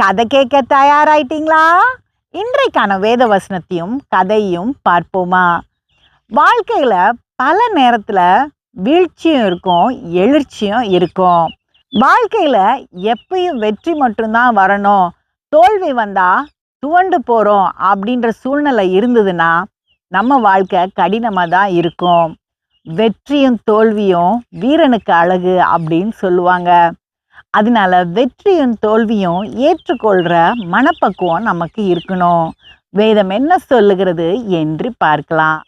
கதை கேட்க தயாராயிட்டீங்களா? இன்றைக்கான வேத வசனத்தையும் கதையும் பார்ப்போமா? வாழ்க்கையில் பல நேரத்தில் வீழ்ச்சியும் இருக்கும் எழுச்சியும் இருக்கும். வாழ்க்கையில் எப்பயும் வெற்றி மட்டும்தான் வரணும். தோல்வி வந்தால் துவண்டு போகிறோம் அப்படின்ற சூழ்நிலை இருந்ததுன்னா நம்ம வாழ்க்கை கடினமாக தான் இருக்கும். வெற்றியும் தோல்வியும் வீரனுக்கு அழகு அப்படின்னு சொல்லுவாங்க. அதனால வெற்றியும் தோல்வியும் ஏற்றுக்கொள்கிற மனப்பக்குவம் நமக்கு இருக்கணும். வேதம் என்ன சொல்லுகிறது என்று பார்க்கலாம்.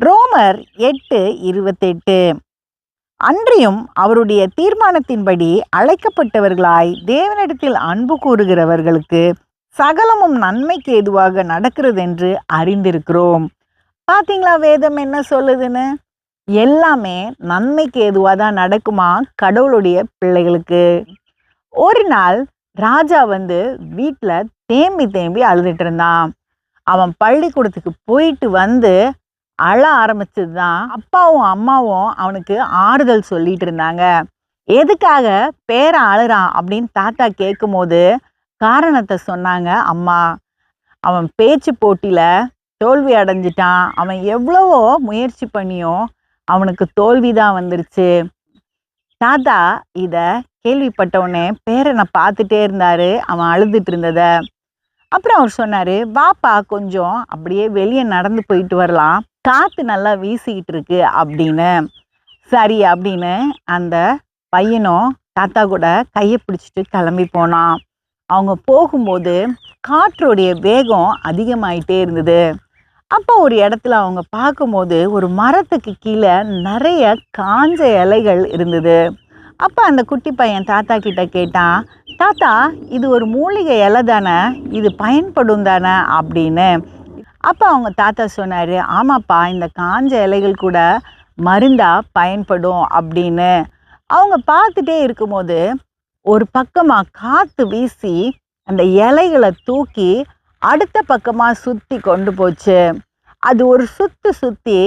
ரோமர் எட்டு இருபத்தெட்டு. அன்றியும் அவருடைய தீர்மானத்தின்படி அழைக்கப்பட்டவர்களாய் தேவனிடத்தில் அன்பு கூறுகிறவர்களுக்கு சகலமும் நன்மைக்கு ஏதுவாக நடக்கிறது என்று அறிந்திருக்கிறோம். பார்த்தீங்களா வேதம் என்ன சொல்லுதுன்னு? எல்லாமே நன்மைக்கு எதுவாக தான் நடக்குமா கடவுளுடைய பிள்ளைகளுக்கு? ஒரு நாள் ராஜா வந்து வீட்டில் தேம்பி தேம்பி அழுதுட்டு இருந்தான். அவன் பள்ளிக்கூடத்துக்கு போயிட்டு வந்து அழ ஆரம்பிச்சது தான் அப்பாவும் அம்மாவும் அவனுக்கு ஆறுதல் சொல்லிட்டு இருந்தாங்க. எதுக்காக பேரை அழுறான்? அப்படின்னு தாத்தா கேட்கும்போது காரணத்தை சொன்னாங்க அம்மா. அவன் பேச்சு போட்டியில் தோல்வி அடைஞ்சிட்டான். அவன் எவ்வளவோ முயற்சி பண்ணியும் அவனுக்கு தோல்வி தான் வந்துருச்சு. தாத்தா இதை கேள்விப்பட்டவுடனே பேரனை பார்த்துட்டே இருந்தாரு. அவன் அழுதுட்டு இருந்தத. அப்புறம் அவர் சொன்னார் வாப்பா கொஞ்சம் அப்படியே வெளியே நடந்து போயிட்டு வரலாம். காற்று நல்லா வீசிக்கிட்டு இருக்கு அப்படின்னு. சரி அப்படின்னு அந்த பையனும் தாத்தா கூட கையை பிடிச்சிட்டு கிளம்பி போனான். அவங்க போகும்போது காற்றுடைய வேகம் அதிகமாயிட்டே இருந்தது. அப்போ ஒரு இடத்துல அவங்க பார்க்கும்போது ஒரு மரத்துக்கு கீழே நிறைய காஞ்ச இலைகள் இருந்தது. அப்போ அந்த குட்டி பையன் தாத்தா கிட்ட கேட்டான் தாத்தா இது ஒரு மூலிகை இலை தானே இது பயன்படும் தானே? அப்படின்னு. அப்போ அவங்க தாத்தா சொன்னார் ஆமாப்பா இந்த காஞ்ச இலைகள் கூட மருந்தா பயன்படும் அப்படின்னு. அவங்க பார்த்துட்டே இருக்கும்போது ஒரு பக்கமாக காற்று வீசி அந்த இலைகளை தூக்கி அடுத்த பக்கமாக சுற்றி கொண்டு போச்சு. அது ஒரு சுற்று சுற்றி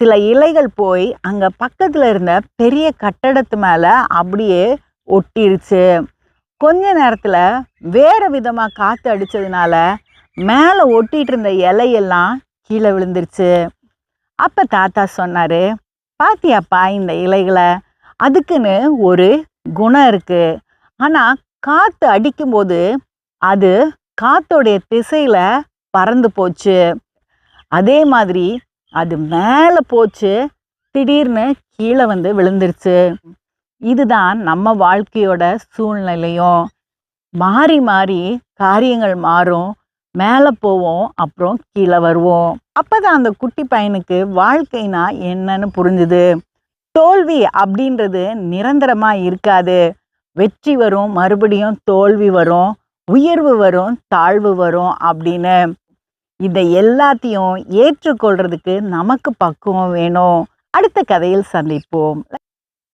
சில இலைகள் போய் அங்கே பக்கத்தில் இருந்த பெரிய கட்டடத்து மேலே அப்படியே ஒட்டிருச்சு. கொஞ்ச நேரத்தில் வேறு விதமாக காற்று அடித்ததுனால மேலே ஒட்டிகிட்டு இருந்த இலையெல்லாம் கீழே விழுந்துருச்சு. அப்போ தாத்தா சொன்னார் பாத்தியாப்பா இந்த இலைகளை? அதுக்குன்னு ஒரு குணம் இருக்குது ஆனால் காற்று அடிக்கும்போது அது காத்தோடைய திசையில் பறந்து போச்சு. அதே மாதிரி அது மேலே போச்சு. திடீர்னு கீழே வந்து விழுந்துருச்சு. இதுதான் நம்ம வாழ்க்கையோட சூழ்நிலையும். மாறி மாறி காரியங்கள் மாறும். மேலே போவோம் அப்புறம் கீழே வருவோம். அப்பதான் அந்த குட்டி பையனுக்கு வாழ்க்கைனா என்னன்னு புரிஞ்சுது. தோல்வி அப்படின்றது நிரந்தரமாக இருக்காது. வெற்றி வரும் மறுபடியும் தோல்வி வரும். உயர்வு வரும் தாழ்வு வரும் அப்படின்னு இதை எல்லாத்தையும் ஏற்றுக்கொள்றதுக்கு நமக்கு பக்குவம் வேணும். அடுத்த கதையில் சந்திப்போம்.